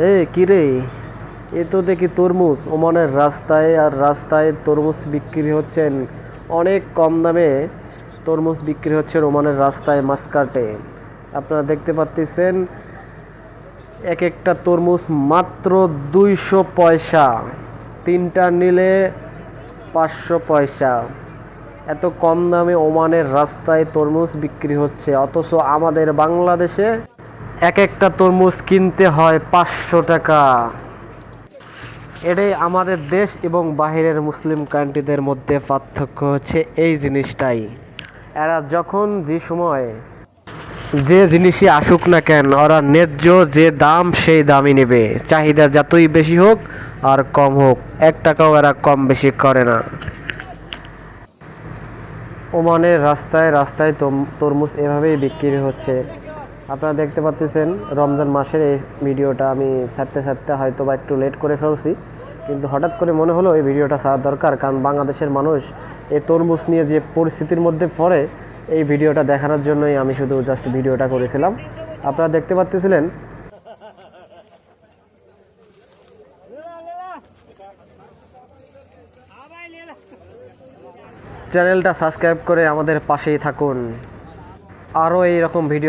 এ কিরে এ তো দেখি তরমুজ। ওমানের রাস্তায় আর রাস্তায় তরমুজ বিক্রি হচ্ছেন অনেক কম দামে। তরমুজ বিক্রি হচ্ছে ওমানের রাস্তায় মাসকাটে আপনারা দেখতে পাচ্ছেন এক একটা তরমুজ মাত্র দুইশো পয়সা। তিনটা নিলে পাঁচশো পয়সা। এত কম দামে ওমানের রাস্তায় তরমুজ বিক্রি হচ্ছে। অথচ আমাদের বাংলাদেশে এক একটা তরমুজ কিনতে হয় পাঁচশো টাকা। এটাই আমাদের দেশ এবং বাহিরের মুসলিম কান্ট্রিদের মধ্যে পার্থক্য হচ্ছে এই জিনিসটাই। এরা যখন যে সময় যে জিনিসই আসুক না কেন, ওরা ন্যায্য যে দাম সেই দামই নেবে। চাহিদা যতই বেশি হোক আর কম হোক, এক টাকাও এরা কম বেশি করে না। ওমানের রাস্তায় রাস্তায় তরমুজ এভাবেই বিক্রি হচ্ছে। আপনারা দেখতে পাচ্ছেন রমজান মাসের এই ভিডিওটা আমি ছাড়তে ছাড়তে হয়তো বা একটু লেট করে ফেলছি। কিন্তু হঠাৎ করে মনে হলো এই ভিডিওটা ছাড়া দরকার, কারণ বাংলাদেশের মানুষ এই তরমুজ নিয়ে যে পরিস্থিতির মধ্যে পড়ে, এই ভিডিওটা দেখানোর জন্যই আমি শুধু জাস্ট ভিডিওটা করেছিলাম। আপনারা দেখতে পাচ্ছিলেন চ্যানেলটা সাবস্ক্রাইব করে আমাদের পাশেই থাকুন। আরও এইরকম ভিডিও